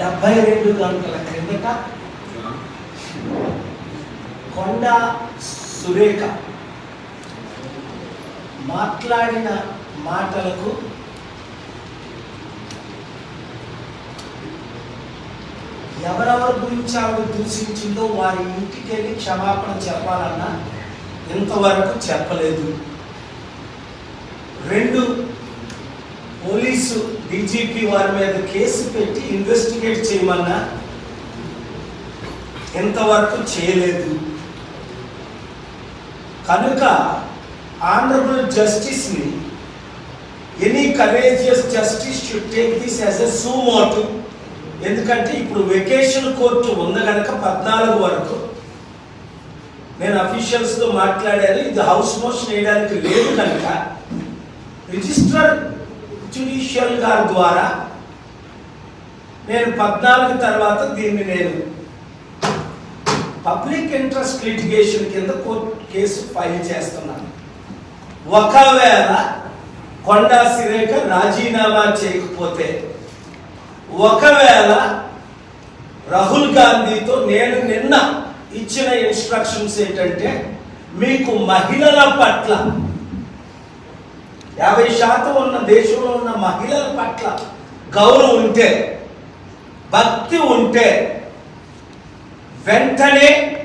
డెబ్బై రెండు గంటల క్రిందట కొండ సురేఖ మాట్లాడిన మాటలకు ఎవరెవరి గురించి ఆవిడ దూషించిందో వారి ఇంటికి వెళ్ళి క్షమాపణ చెప్పాలన్నా ఇంతవరకు చెప్పలేదు. రెండు పోలీసు డీజీపీ వారి మీద కేసు పెట్టి ఇన్వెస్టిగేట్ చేయమన్నా ఇంతవరకు చేయలేదు. కనుక honourable జస్టిస్ని any courageous justice should take this as a suo motu ఎందుకంటే ఇప్పుడు వెకేషన్ కోర్టు ఉంది కనుక పద్నాలుగు వరకు. నేను అఫీషియల్స్తో మాట్లాడాను ఇది హౌస్ మోషన్ వేయడానికి లేదు కనుక. రిజిస్టర్ జ్యుడిషియల్ గారి ద్వారా నేను పద్నాలుగు తర్వాత దీన్ని నేను పబ్లిక్ ఇంట్రెస్ట్ లిటిగేషన్ కింద కోర్టు కేసు ఫైల్ చేస్తున్నాను. ఒకవేళ కొండా సిరేఖ రాజీనామా చేయకపోతే ఒకవేళ రాహుల్ గాంధీతో నేను నిన్న ఇచ్చిన ఇన్స్ట్రక్షన్స్ ఏంటంటే మీకు మహిళల పట్ల యాభై శాతం ఉన్న దేశంలో ఉన్న మహిళల పట్ల గౌరవం ఉంటే భక్తి ఉంటే వెంటనే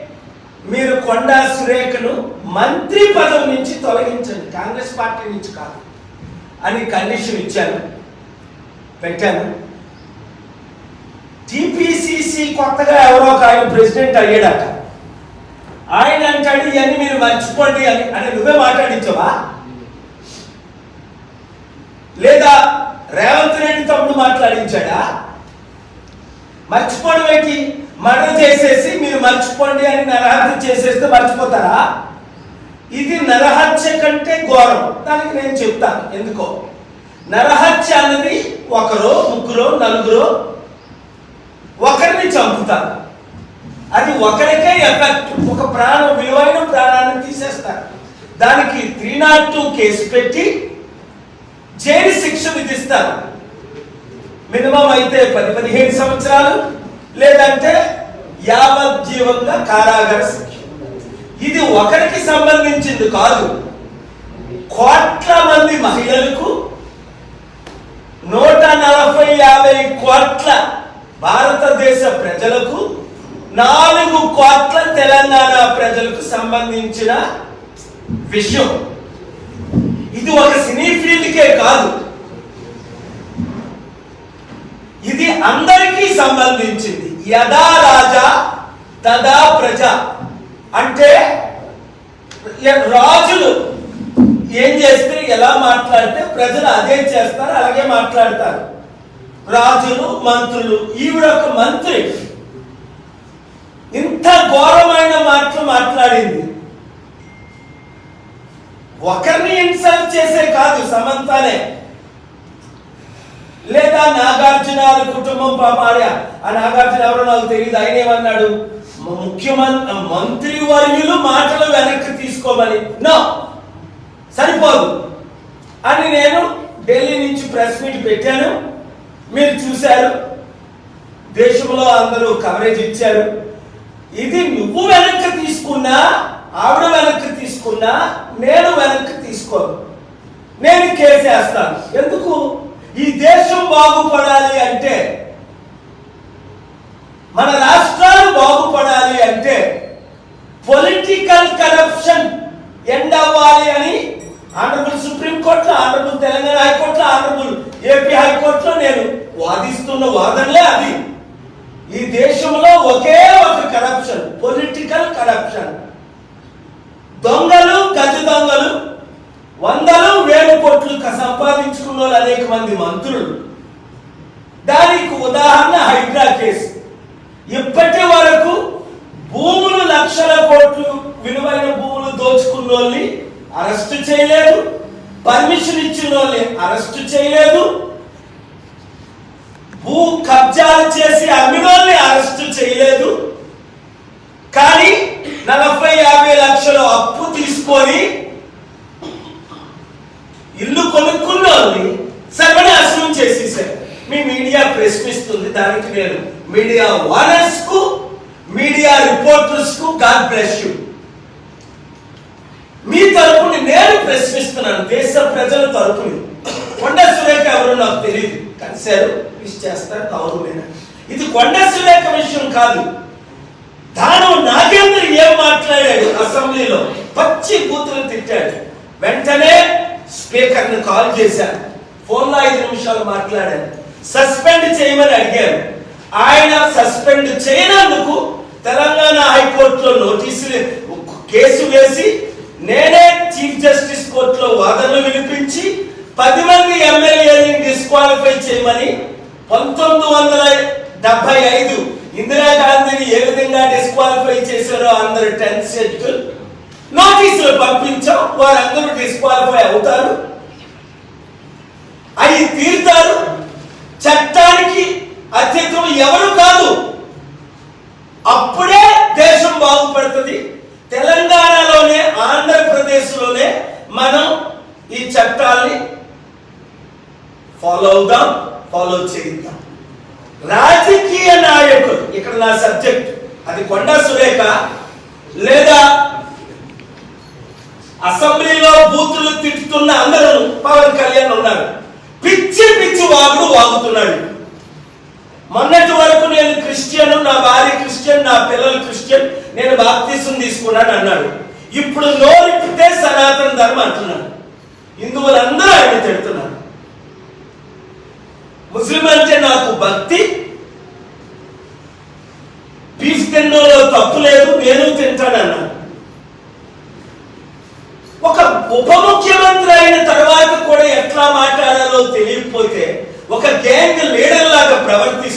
మీరు కొండా సురేఖను మంత్రి పదవి నుంచి తొలగించండి. కాంగ్రెస్ పార్టీ నుంచి కాదు. అని కండిషన్ ఇచ్చాను. పెట్టాను. టీపీసీసీ కొత్తగా ఎవరో ఒక ఆయన ప్రెసిడెంట్ అయ్యాడట. ఆయన అంటాడు ఇవన్నీ మీరు మర్చిపోండి అని. అని నువ్వే మాట్లాడించవా? లేదా రేవంత్ రెడ్డి తమ్ముడు మాట్లాడించాడా? మర్చిపోవడం ఏంటి? చేసేసి మీరు మర్చిపోండి అని నరహత్య చేసేస్తే మర్చిపోతారా? ఇది నరహత్య కంటే ఘోరం. దానికి నేను చెప్తాను. ఎందుకో? నరహత్య అన్నది ఒకరో ముగ్గురో నలుగురో ఒకరిని చంపుతారు. అది ఒకరికే ఎఫెక్ట్. ఒక ప్రాణం విలువైన ప్రాణాన్ని తీసేస్తారు. దానికి త్రీ నాట్ టూ కేసు పెట్టి జైలు శిక్ష విధిస్తారు. మినిమం అయితే పది పదిహేను సంవత్సరాలు లేదంటే యావజ్జీవంగా కారాగార శిక్ష. ఇది ఒకరికి సంబంధించింది కాదు. కోట్ల మంది మహిళలకు నూట నలభై యాభై కోట్ల భారతదేశ ప్రజలకు నాలుగు కోట్ల తెలంగాణ ప్రజలకు సంబంధించిన విషయం. ఇది ఒక సినీ ఫీల్డ్కే కాదు. ఇది అందరికీ సంబంధించింది. యదా రాజా తదా ప్రజ. అంటే రాజులు ఏం చేస్తే ఎలా మాట్లాడితే ప్రజలు అదే చేస్తారు అలాగే మాట్లాడతారు. రాజులు మంత్రులు ఈవిడ ఒక మంత్రి. ఇంత ఘోరమైన మాటలు మాట్లాడింది. ఒకరిని ఇన్సల్ట్ చేసే కాదు సమంతనే. లేదా నాగార్జున కుటుంబం పాపాడ ఆ నాగార్జున ఎవరో నాకు తెలియదు ఆయన ఏమన్నాడు? ముఖ్యమంత్రి మంత్రి వర్యులు మాటలు వెనక్కి తీసుకోమని. నో! సరిపోదు. అని నేను ఢిల్లీ నుంచి ప్రెస్ మీట్ పెట్టాను. మీరు చూశారు. దేశంలో అందరూ కవరేజ్ ఇచ్చారు. ఇది నువ్వు వెనక్కి తీసుకున్నా ఆవిడ వెనక్కి తీసుకున్నా నేను వెనక్కి తీసుకోను. నేను కేసేస్తాను ఎందుకు? ఈ దేశం బాగుపడాలి అంటే మన రాష్ట్రాలు బాగుపడాలి అంటే పొలిటికల్ కరప్షన్ ఎండ్ అవ్వాలి అని ఆనరబుల్ సుప్రీంకోర్టులో ఆనరబుల్ తెలంగాణ హైకోర్టులో ఆనరబుల్ ఏపీ హైకోర్టులో నేను వాదిస్తున్న వాదనలే అది ఈ దేశంలో ఒకే ఒక కరప్షన్ పొలిటికల్ కరప్షన్. దొంగలు గజ దొంగలు వందలు వేల కోట్లు సంపాదించుకున్న వాళ్ళు అనేక మంది మంత్రులు. దానికి ఉదాహరణ హైడ్రా కేసు. ఇప్పటి వరకు భూములు లక్షల కోట్లు విలువైన భూములు దోచుకున్న వాళ్ళని అరెస్ట్ చేయలేదు. పర్మిషన్ ఇచ్చిన వాళ్ళని అరెస్ట్ చేయలేదు. భూ కబ్జాలు చేసి అమ్మినోల్ని అరెస్ట్ చేయలేదు. కానీ నలభై యాభై లక్షలు అప్పు తీసుకొని ఇల్లు కొనుక్కున్న వాళ్ళని సర్వనాశనం చేసేసారు. మీ మీ మీడియా ప్రశ్నిస్తుంది దానికి నేను మీడియా ఓనర్స్కు మీడియా రిపోర్టర్స్కు గాడ్ బ్లెస్ యూ మీ తరపుని నేను ప్రశ్నిస్తున్నాను దేశ ప్రజల తరపుని. కొండ సురేఖ ఎవరు నాకు తెలియదు కలిశారు విష్ చేస్తారు గౌరవమైన ఇది కొండ సురేఖ విషయం కాదు. తాను నాగేంద్ర ఏం మాట్లాడాడు అసెంబ్లీలో? పచ్చి కూతురు తిట్టాడు. వెంటనే స్పీకర్ని కాల్ చేశాను. ఫోన్లో ఐదు నిమిషాలు మాట్లాడాను. సస్పెండ్ చేయమని అడిగారు ఆయన సస్పెండ్ చేయనందుకు తెలంగాణ హైకోర్టులో నోటీసులు కేసు వేసి నేనే చీఫ్ జస్టిస్ కోర్టులో వాదనలు వినిపించి పది మంది ఎమ్మెల్యేని డిస్క్వాలిఫై చేయమని పంతొమ్మిది వందల డెబ్బై ఐదు ఇందిరాగాంధీని ఏ విధంగా డిస్క్వాలిఫై చేశారో అందరు టెన్త్ షెడ్యూల్ నోటీసులు పంపించాం. వారందరూ డిస్క్వాలిఫై అవుతారు. అవి తీరుతారు. చట్టానికి అత్యంతం ఎవరు కాదు. అప్పుడే దేశం బాగుపడుతుంది. తెలంగాణలోనే ఆంధ్రప్రదేశ్లోనే మనం ఈ చట్టాల్ని ఫాలో అవుదాం ఫాలో చేద్దాం. రాజకీయ నాయకులు. ఇక్కడ నా సబ్జెక్ట్ అది కొండా సురేఖ లేదా అసెంబ్లీలో బూతులు తిట్టుతున్న అందరూ పవన్ కళ్యాణ్ ఉన్నారు. పిచ్చి పిచ్చి వాగుడు వాగుతున్నాడు. మొన్నటి వరకు నేను క్రిస్టియన్ నా భార్య క్రిస్టియన్ నా పిల్లలు క్రిస్టియన్ నేను బాప్తీసం తీసుకున్నాను అన్నాడు. ఇప్పుడు నోరిపితే సనాతన ధర్మం అంటున్నాడు. హిందువులందరూ ఆయన తిడుతున్నారు. ముస్లిం భక్తి? బీఫ్ తిన్నోలో తప్పు లేదు నేను తింటానన్నాడు ఒక ఉప ముఖ్యమంత్రి అయిన తర్వాత కూడా ఎట్లా మాట్లాడాలో తెలియకపోతే ఒక గ్యాంగ్ లీడర్ లాగా ప్రవర్తిస్తే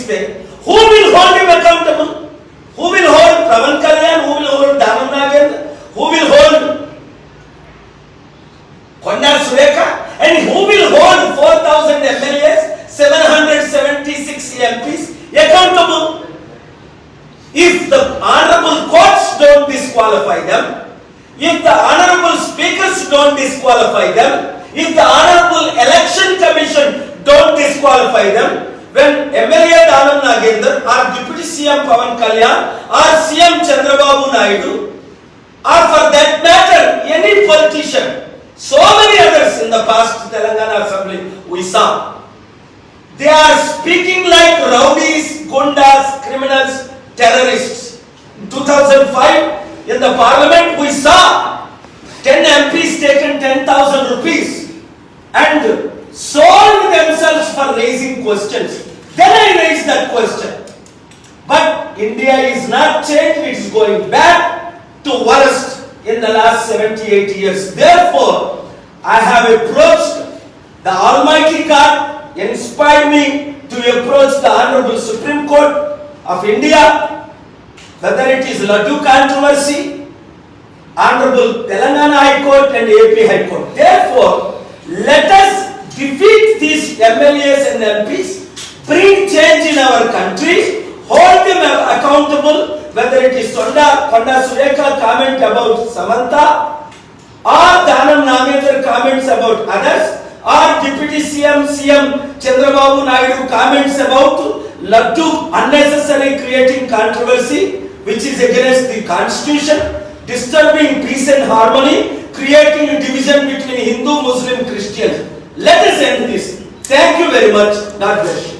disqualify them, if the honorable speakers don't disqualify them, if the honorable election commission don't disqualify them, when MLA Danam Nagendra or Deputy CM Pavan Kalyan or CM Chandrababu Naidu or for that matter any politician, so many others in the past Telangana Assembly we saw. They are speaking like rowdies, gundas, criminals, terrorists. In 2005, in the parliament, we saw 10 MPs taken 10,000 rupees and sold themselves for raising questions. Then I raised that question. But India is not changed, it is going back to worst in the last 78 years. Therefore, I have approached the Almighty God, inspired me to approach the Honorable Supreme Court of India, whether it is Laddu controversy, Honorable Telangana High Court and AP High Court. Therefore, let us defeat these MLAs and MPs, bring change in our country, hold them accountable, whether it is Sonda, Konda Surekha comment about Samantha, or Dhanam Nagendra comments about others, or Deputy CM, CM Chandrababu Naidu comments about Laddu unnecessarily creating controversy which is against the constitution, disturbing peace and harmony, creating a division between Hindu, Muslim, Christian. Let us end this. Thank you very much. God bless you.